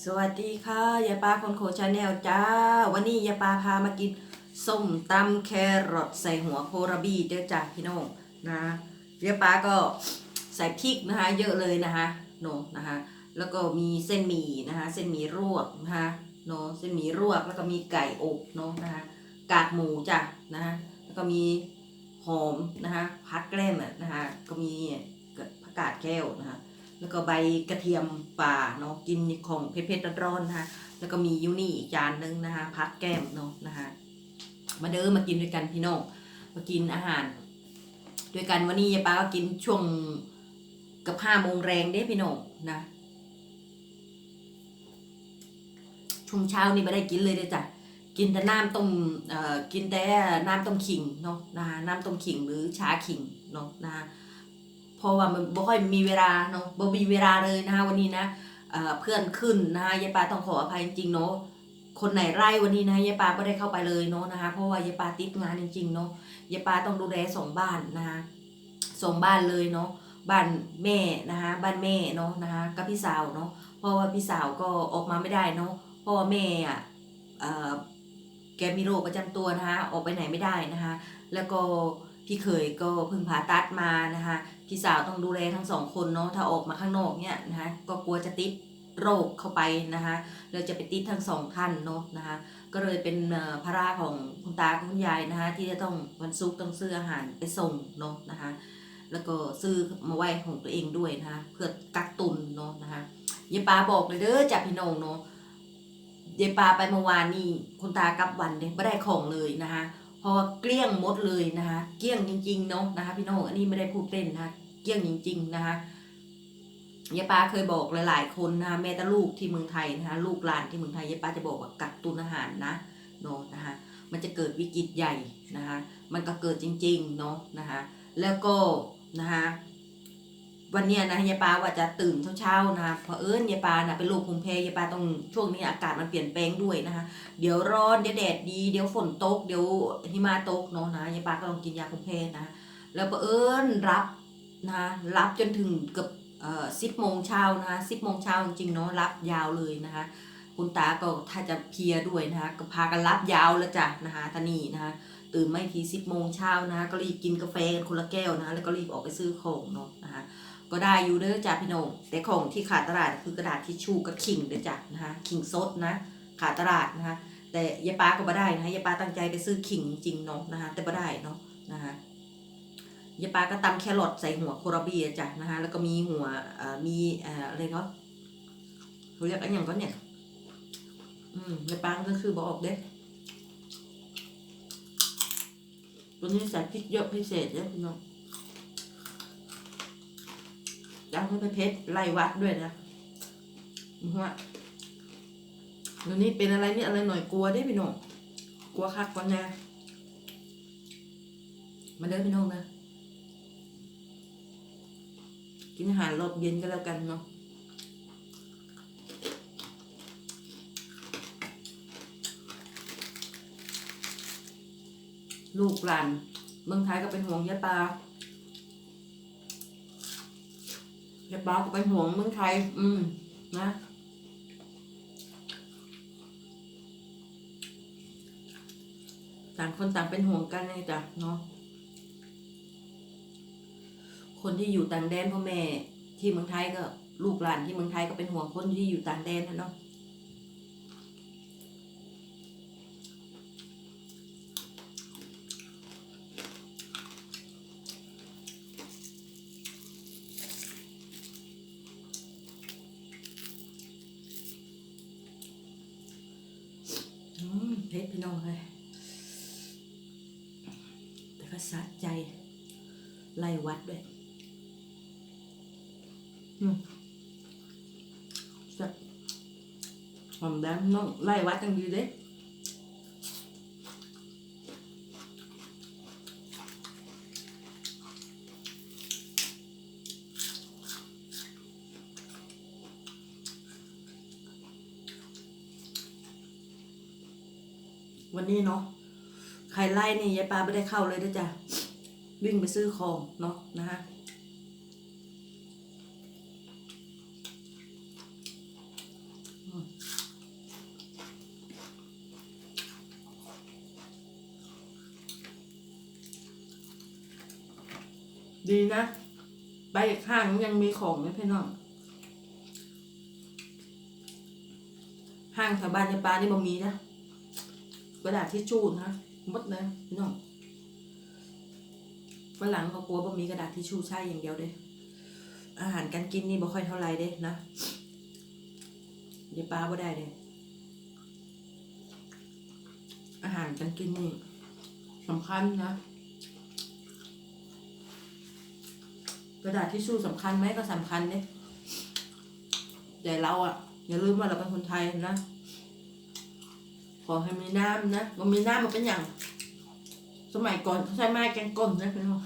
สวัสดีค่ะยายปลาคนโคชาแนลจ้า วันนี้ยายปลาพามากินส้มตำแครอทใส่หัวโครบีเด้อจ้าพี่น้องนะยายปลาก็ใส่พริกนะคะ เยอะเลยนะคะโนนะคะ แล้วก็มีเส้นหมี่นะคะ เส้นหมี่รวกนะคะโนเส้นหมี่รวกแล้วก็มีไก่อบเนาะนะคะกากหมูจ้ะนะคะแล้วก็มีหอมนะคะพักแกล้มนะคะก็มีผักกาดแก้วนะคะ แล้วก็ใบกระเทียมป่าเนาะกินของเผ็ดๆร้อนๆนะคะแล้วก็มียูนี่อีกจานนึงนะคะพักแก้มเนาะนะคะมาเด้อมากินด้วยกันพี่น้องมากินอาหาร ด้วยกันวันนี้ยายป้าก็กินช่วงกับห้าโมงแรงเด้พี่น้องนะช่วงเช้านี่ไม่ได้กินเลยเด้อจ้ะกินแต่น้ำต้มเอ่อกินแต่น้ำต้มขิงเนาะนะคะน้ำต้มขิงหรือชาขิงเนาะนะคะ เพราะว่ามันบ่ค่อยมีเวลาเนาะบ่มีเวลาเลยนะคะวันนี้นะเอ่อเพื่อนขึ้นนะคะยายปาต้องขออภัยจริงๆเนาะคนไหนไร่วันนี้นะยายปาไม่ได้เข้าไปเลยเนาะนะคะเพราะว่ายายปาติดงานจริงๆเนาะยายปาต้องดูแลสองบ้านนะคะสองบ้านเลยเนาะบ้านแม่นะคะบ้านแม่เนาะนะคะกับพี่สาวเนาะเพราะว่าพี่สาวก็ออกมาไม่ได้เนาะเพราะว่าแม่อะเอ่อแกมีโรคประจำตัวนะคะออกไปไหนไม่ได้นะคะแล้วก็ พี่เคยก็เพิ่งผ่าตัดมานะคะพี่สาวต้องดูแลทั้งสองคนเนาะถ้าออกมาข้างนอกเนี่ยนะคะก็กลัวจะติดโรคเข้าไปนะคะเราจะไปติดทั้งสองท่านเนาะนะคะก็เลยเป็นภาระของคุณตาคุณยายนะคะที่จะต้องวันซุกต้องซื้ออาหารไปส่งเนาะนะคะแล้วก็ซื้อมาไว้ของตัวเองด้วยนะคะเพื่อกักตุนเนาะนะคะยายปาบอกเลยเด้อจากพี่น้องเนาะยายปาไปเมื่อวานนี่คุณตากลับวันเนี่ยไม่ได้ของเลยนะคะ พราะว่าเกลี้ยงมดเลยนะคะ เกลี้ยงจริงๆเนาะนะคะ พี่น้องอันนี้ไม่ได้พูดเล่นนะคะเกลี้ยงจริง ๆ นะคะยายปาเคยบอกหลายๆคนนะคะแม่ตาลูกที่เมืองไทยนะคะลูกหลานที่เมืองไทยยายปาจะบอกว่ากักตุนอาหารนะเนาะนะคะมันจะเกิดวิกฤตใหญ่นะคะมันก็เกิดจริงๆเนาะนะคะแล้วก็นะคะ วันเนี้ยนะยายปาว่าจะตื่นเช้าๆนะคะเพราะเอิญยายปานะเป็นโรคภูมิแพ้ยายปาต้องช่วงนี้อากาศมันเปลี่ยนแปลงด้วยนะคะเดี๋ยวร้อนเดี๋ยวแดดดีเดี๋ยวฝนตกเดี๋ยวหิมะตกเนาะนะยายปาก็ต้องกินยาคุมเพนะแล้วก็เอิญรับนะรับจนถึงเกือบเอ่อสิบโมงเช้านะคะสิบโมงเช้าจริงๆเนาะรับยาวเลยนะคะคุณตาก็ถ้าจะเพียด้วยนะคะก็พากันรับยาวแล้วจ้ะนะคะท่านีนะคะตื่นไม่ทีสิบโมงเช้านะคะก็รีบกินกาแฟกันคนละแก้วนะคะแล้วก็รีบออกไปซื้อของเนาะนะคะ ก็ได้อยู่เด้อจ้ะพี่น้องแต่ของที่ขาดตลาดคือกระดาษทิชชู่กับขิงเด้อจ้ะนะคะขิงสดนะขาดตลาดนะคะแต่ยายปาก็บ่ได้นะคะยายปาตั้งใจไปซื้อขิงจริงเนาะนะคะแต่บ่ได้เนาะนะคะยายปาก็ตำแครอทใส่หัวโคราบีอะจ้ะนะคะแล้วก็มีหัวมีอะไรเนาะเขาเรียกอะไรอย่างก็เนี่ยอืมยายปาก็คือบอกเด้ตัวนี้ใส่พริกเยอะพิเศษเยอะพี่น้อง ยังไม่ไปเพชรไล่วัดด้วยนะอือฮะเดี๋ยวนี้เป็นอะไรนี่อะไรหน่อยกลัวได้พี่น้องกลัวคักกว่าแน่มาเด้อพี่น้องนะกินอาหารรอบเย็นก็แล้วกันเนาะลูกหลานเมืองไทยก็เป็นห่วงยะปา ยะปาก็เป็นห่วงเมืองไทย อืม นะต่างคนต่างเป็นห่วงกันเลยจ้ะเนาะคนที่อยู่ต่างแดนพ่อแม่ที่เมืองไทยก็ ลูกหลานที่เมืองไทยก็เป็นห่วงคนที่อยู่ต่างแดนนะเนาะ อืมเพชรพี่น้องเลย แต่ก็ สะใจไล่วัดด้วยอืมหอมแดงน้องไล่วัดจังดีเด้วันนี้เนาะ ใครไล่นี่ยายปาไม่ได้เข้าเลยนะจ๊ะ วิ่งไปซื้อของเนาะนะฮะดีนะไปอีกข้างยังมีของไหมพี่น้อง ห้างแถวบ้านยาปลานี่บ่มีนะกระดาษที่ชู่นะมดเลยพี่น้อง ฝรั่งเขากลัวบ่มีกระดาษที่ชู่ใช่อย่างเดียวเด้อาหารการกินนี่บ่ค่อยเท่าไรเด้นะยายวปลาบ่ได้เด้อาหารการกินนี่สำคัญนะ กระดาษที่ชู่สำคัญไหมก็สำคัญเด้แต่เราอะอย่าลืมว่าเราเป็นคนไทยนะ ขอให้มีน้ำนะมันมีน้ำมันเป็นอย่าง สมัยก่อนเขาใช้ไม้แกงก้นนะพี่น้อง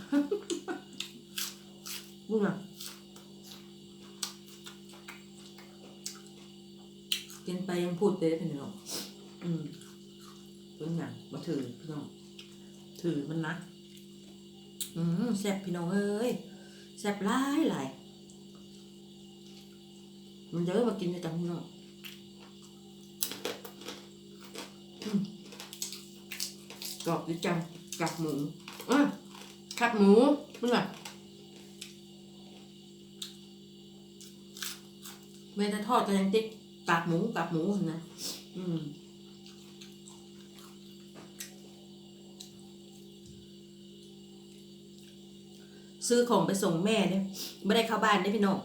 มึงอะกินไปยังพูดเต้พี่น้องอืมเป็นอย่างมาถือพี่น้อง ถือมันนะอืมแซ่บพี่น้องเอ้ยแซ่บหลายหลายมันเยอะมากินด้วยกันพี่น้องกรอบดีจัง กับหมูอะกับหมูเมื่อแม่จะทอดก็ยังติ๊กกากหมูกากหมูนะอืมซื้อของไปส่งแม่เนี่ยไม่ได้เข้าบ้านได้พี่น้อง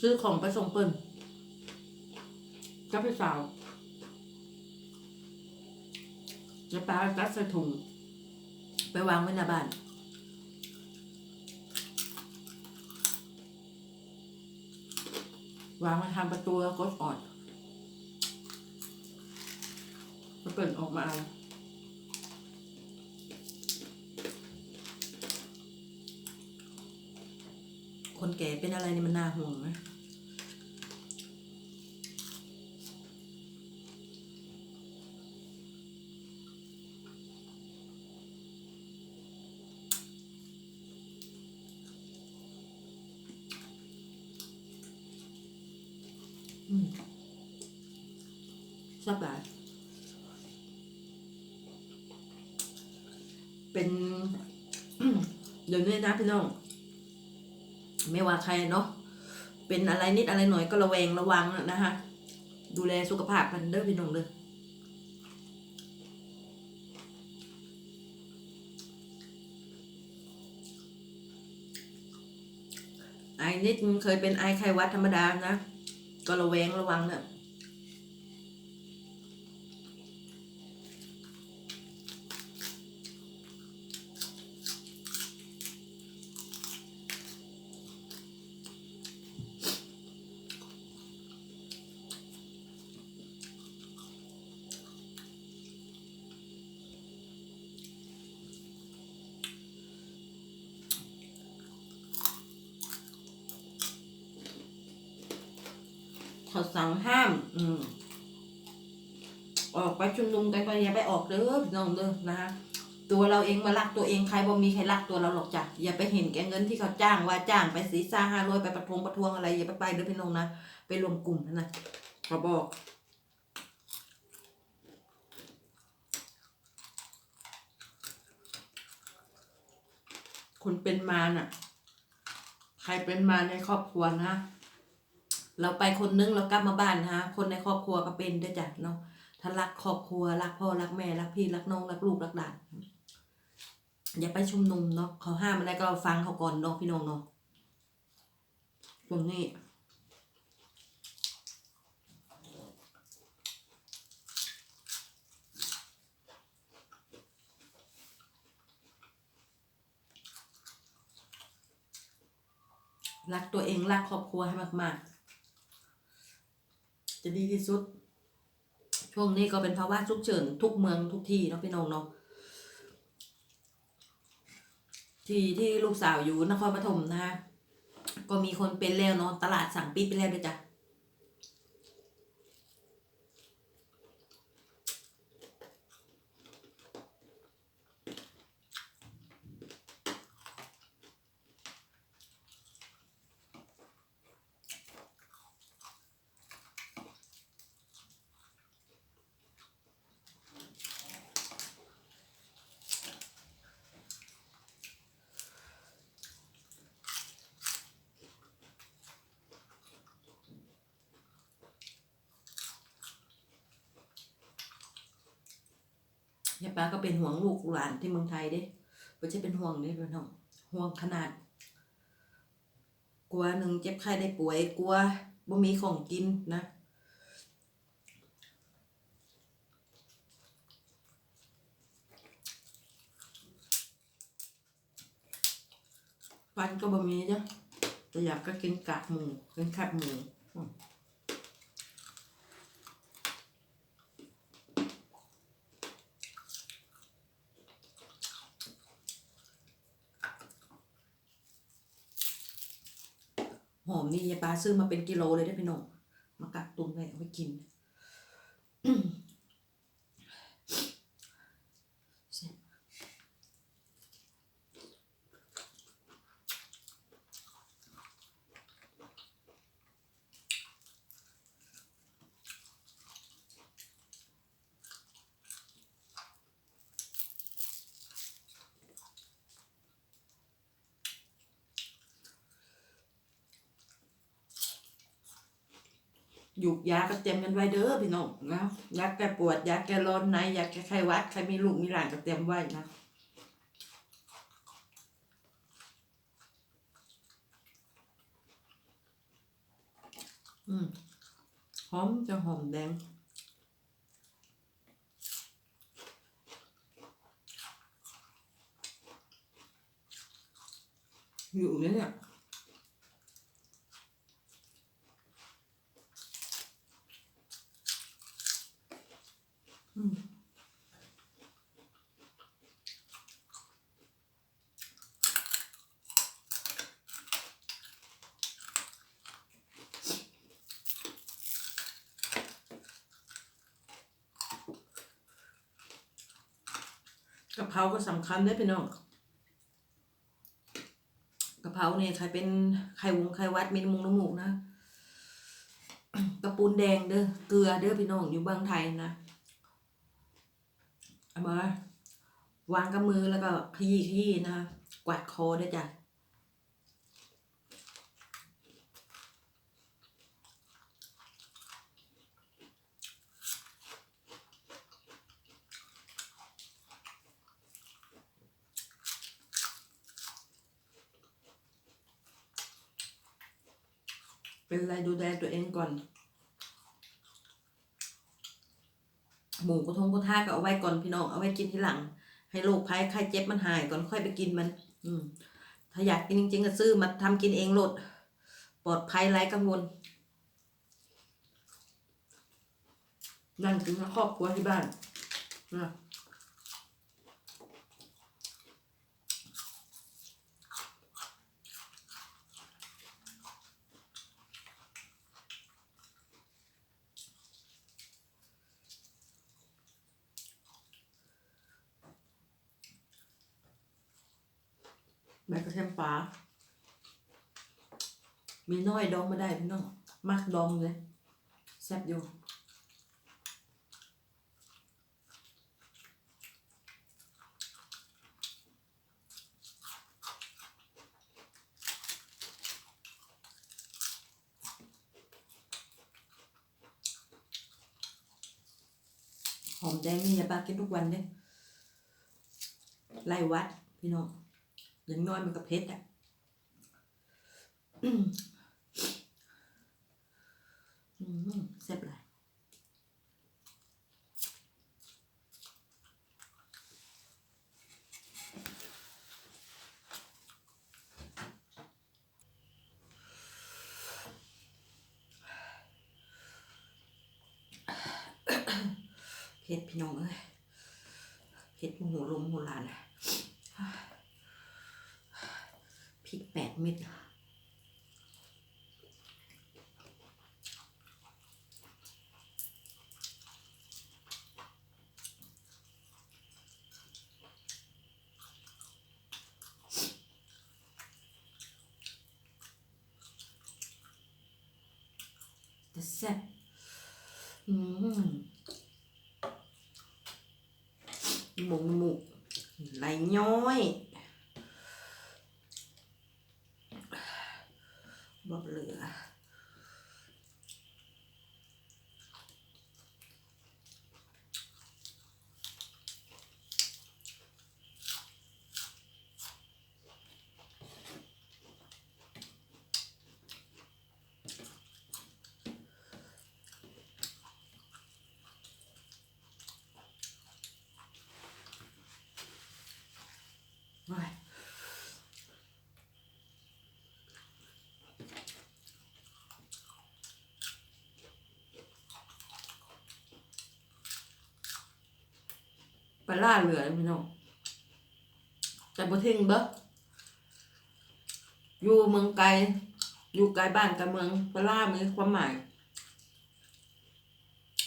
ซื้อของไปส่งเปิ้น กับพี่สาวจะปลาจัดใส่ถุงไปวางไว้หน้าบ้านวางไว้ทางประตูแล้วกดออดมันเปิดออกมาเอาคนแก่เป็นอะไรนี่มันน่าห่วงนะ อืมชอบหลายเป็น เดี๋ยวนี้นะพี่น้อง ไม่ว่าใครเนาะ เป็นอะไรนิดอะไรหน่อยก็ระแวงระวังนะฮะดูแลสุขภาพกันเด้อพี่น้องเด้อไอนิดเคยเป็นไอไข้หวัดธรรมดานะ ก็ระแวงระวังเนอะ เขาสั่งห้าม อืมออกไปชุมนุมกันก็อย่าไปออกเด้อพี่น้องเด้อนะฮะตัวเราเองมารักตัวเองใครบ่มีใครรักตัวเราหรอกจ้ะอย่าไปเห็นแกเงินที่เขาจ้างว่าจ้างไปสีซ่าห้าร้อยไปประท้วงประท้วงอะไรอย่าไปไปเด้อพี่น้องนะไปรวมกลุ่มนะเขาบอกคนเป็นมาน่ะ ใครเป็นมาในครอบครัวนะ เราไปคนนึงเรากลับมาบ้านนะฮะคนในครอบครัวก็เป็นด้วยจ้ะเนาะถ้ารักครอบครัวรักพ่อรักแม่รักพี่รักน้องรักลูกรักหลานอย่าไปชุมนุมเนาะเขาห้ามอะไรก็เราฟังเขาก่อนเนาะพี่น้องเนาะตรงนี้รักตัวเองรักครอบครัวให้มาก ๆ จะดีที่สุด ช่วงนี้ก็เป็นภาวะฉุกเฉินทุกเมืองทุกที่เนาะพี่น้องเนาะที่ที่ลูกสาวอยู่นครปฐมนะคะก็มีคนเป็นแล้วเนาะตลาดสั่งปิดไปแล้วด้วยจ้ะ ป้าก็เป็นห่วงลูกหลานที่เมืองไทยเด้ไม่ใช่เป็นห่วงเด้พี่น้องห่วงขนาด กลัวหนึ่งเจ็บไข้ได้ป่วย กลัวบ่มีของกินนะฟันก็บ่มีจ้ะแต่อยากก็กินกากหมูกินขับหมู หอมนี่ยายปลาซื้อมาเป็นกิโลเลยได้พี่น้องมากักตุนไว้เอาไว้กิน หยุกยาก็เตรียมกันไว้เด้อพี่น้องนะยาแก้ปวดยาแก้ร้อนในยาแก้ไข้วัดใครมีลูกมีหลานก็เตรียมไว้นะอืมหอมจะหอมแดงอยู่เนี่ยเนี่ย อืม กะเพราก็สำคัญเด้พี่น้องกะเพราเนี่ยใครเป็นไข่วงไข่วัดมีน้ำมูกน้ำมูกนะกระปูนแดงเด้อเกลือเด้อพี่น้องอยู่บางไทยนะ เอามา วางกับมือแล้วก็ขยี้ขยี้นะคะกวาดคอด้วยจ้ะเป็นไรดูแลตัวเองก่อน หมูกระทงกระทาก็เอาไว้ก่อนพี่น้อง เอาไว้กินทีหลัง ให้โรคภัยไข้เจ็บมันหายก่อนค่อยไปกินมัน อืม ถ้าอยากกินจริง ๆ ก็ซื้อมาทำกินเองโลดปลอดภัยไร้กังวล นั่นคือครอบครัวที่บ้านนะใบกระเทียม ปลามีน้อยดองมาได้พี่น้องมักดองเลยแซ่บอยู่หอมแดงนี่อย่าปากินทุกวันเด้ไล่วัดพี่น้อง อย่าน้อยมันก็เพชรอะเซ็บหลยเพชรพี่น้องเอ้ยเผ็ดหัวลมหัวลานอะ 8 เม็ดจะแซ่บอืมหมูหมูไหลย้อย ลาล่าเหลือพี่น้องแต่บ่ทิ้งเบิกอยู่เมืองไกล อยู่ไกลบ้านกับเมืองปลาล่ามีความหมาย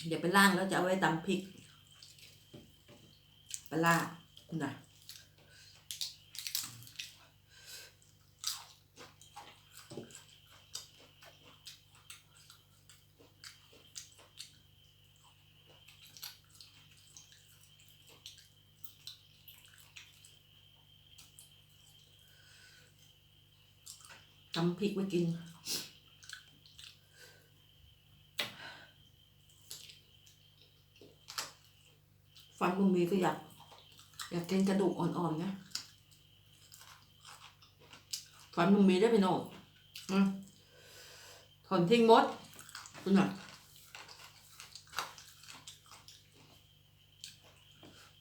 เดี๋ยวไปล่างแล้วจะเอาไว้ตำพริกปลาล่านะำพริกไว้กิน ฟันมึงมีก็อยาก อยากกินกระดูกอ่อนๆนะฟันมึงมีได้ไปนอยนะถอนทิ้งมดคุณน่ะ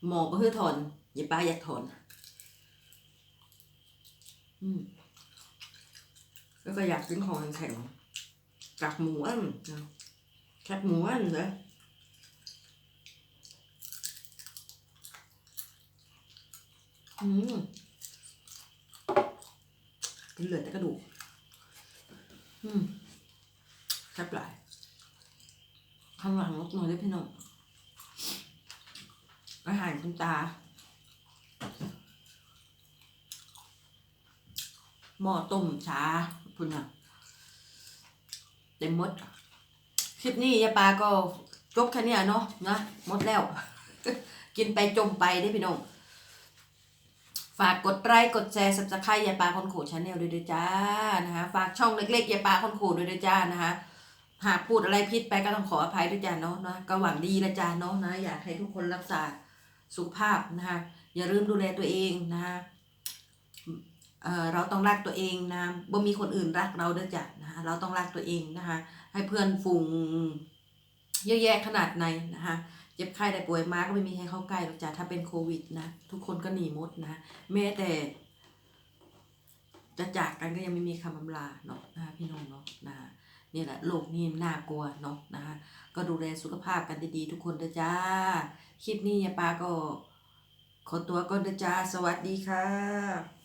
หมอก็คือถอนอย่าป้าอยากถอน อืม แล้วก็อยากกินของแข็งๆกับหมูอันแคบหมูอันเลยอืมกินเหลือแต่กระดูก อืมแซ่บหลายข้างหลังลดน่อยได้พี่น้องอาหารคุณตา หม้อต้มชา คุณน่ะเต็มมด คลิปนี้ยายปาก็จบแค่นี้เนาะนะหมดแล้ว กินไปจมไปได้พี่น้อง ฝากกดไลค์กดแชร์สับสไครต์ยายปลาคนโขชาแนลด้วยด้วยจ้านะคะฝากช่องเล็กๆยายปลาคนโขด้วยด้วยจ้านะคะหากพูดอะไรผิดไปก็ต้องขออภัยด้วยจ้าเนาะนะก็หวังดีละจ้าเนาะนะอยากให้ทุกคนรักษาสุขภาพนะคะอย่าลืมดูแลตัวเองนะคะ เราต้องรักตัวเองนะบ่มีคนอื่นรักเราเด้อจ้ะนะคะเราต้องรักตัวเองนะคะ ให้เพื่อนฝูงเยอะแยะขนาดไหนนะคะเจ็บไข้ได้ป่วยมาก็ไม่มีใครเข้าใกล้หรอกจ้ะถ้าเป็นโควิดนะทุกคนก็หนีมดนะแม้แต่ จะจากกันก็ยังไม่มีคำอำลาเนาะนะคะพี่น้องเนาะนะคะนี่แหละโลกนี้น่ากลัวเนาะนะคะก็ดูแลสุขภาพกันดีๆทุกคนเด้อจ้า คลิปนี้ยาปาก็ ขอตัวก่อนเด้อจ้า สวัสดีค่ะ